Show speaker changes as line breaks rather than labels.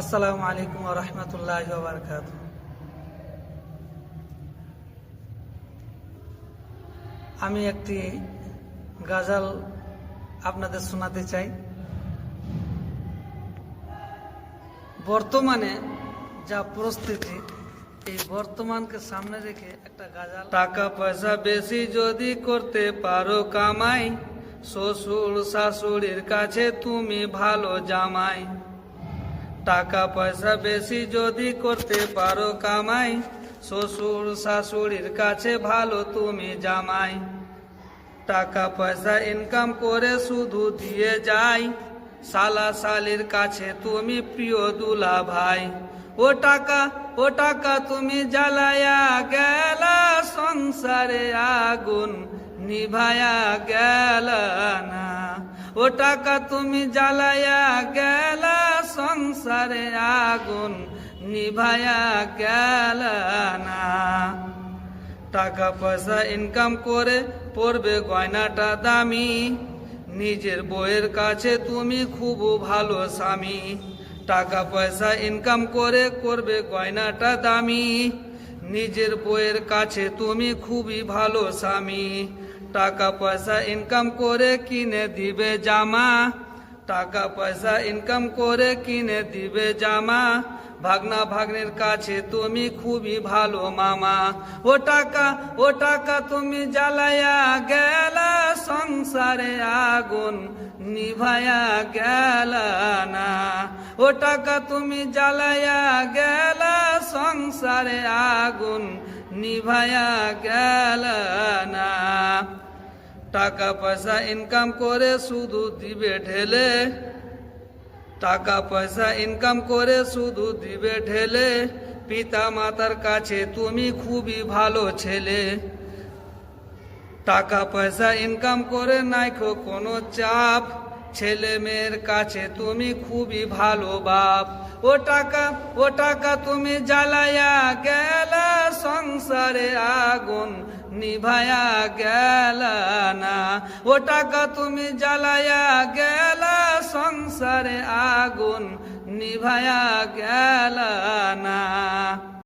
আসসালামু আলাইকুম রহমতুল্লাহ বারকাত আমি একটি গাজাল আপনাদের শোনাতে চাই। বর্তমানে যা পরিস্থিতি, এই বর্তমানকে সামনে রেখে একটা গাজাল টাকা পয়সা বেশি যদি করতে পারো কামাই শ্বশুর শাশুড়ির কাছে তুমি ভালো জামাই। টাকা পয়সা বেশি যদি করতে পারো কামাই, শ্বশুর শাশুড়ির কাছে ভালো তুমি জামাই। টাকা পয়সা ইনকাম করে শুধু দিয়ে যাই সালা সালির কাছে তুমি প্রিয় দুলা ভাই। ও টাকা ও টাকা তুমি জ্বালায়া গেলা, সংসারে আগুন নিভায়া গেল না। ও টাকা তুমি জ্বালায়া গেলা সংসারে আগুন নিভায়া গেল না। টাকা পয়সা ইনকাম করে পড়বে গয়নাটা দামি। নিজের বইয়ের কাছে তুমি খুব ভালো স্বামী। টাকা পয়সা ইনকাম করে করবে গয়নাটা দামি। নিজের বইয়ের কাছে তুমি খুবই ভালো স্বামী। টাকা পয়সা ইনকাম করে কিনে দিবে জামা। টাকা পয়সা ইনকাম করে কিনে দিবে জামা। ভাগনা ভাগ্নের কাছে তুমি খুবই ভালো মামা। ও টাকা ও টাকা তুমি জ্বালায়া গেলা, সংসারে আগুন নিভায়া গেল না। ও টাকা তুমি জ্বালায়া গেলা, সংসারে আগুন নিভায়া গেল না। টাকা পয়সা ইনকাম করে শুধু দিবে ঢেলে। টাকা পয়সা ইনকাম করে শুধু দিবে ঢেলে। পিতা মাতার কাছে তুমি খুবই ভালো ছেলে। টাকা পয়সা ইনকাম করে নাইখো কোনো চাপ। ছেলে মেয়ের কাছে তুমি খুবই ভালো বাপ। ও টাকা ও টাকা তুমি জ্বালায়া গেলা সংসারে আগুন। নিভায়া গেল না। ও টাকা তুমি জ্বালায়া গেল সংসারে আগুন নিভায়া গেল না।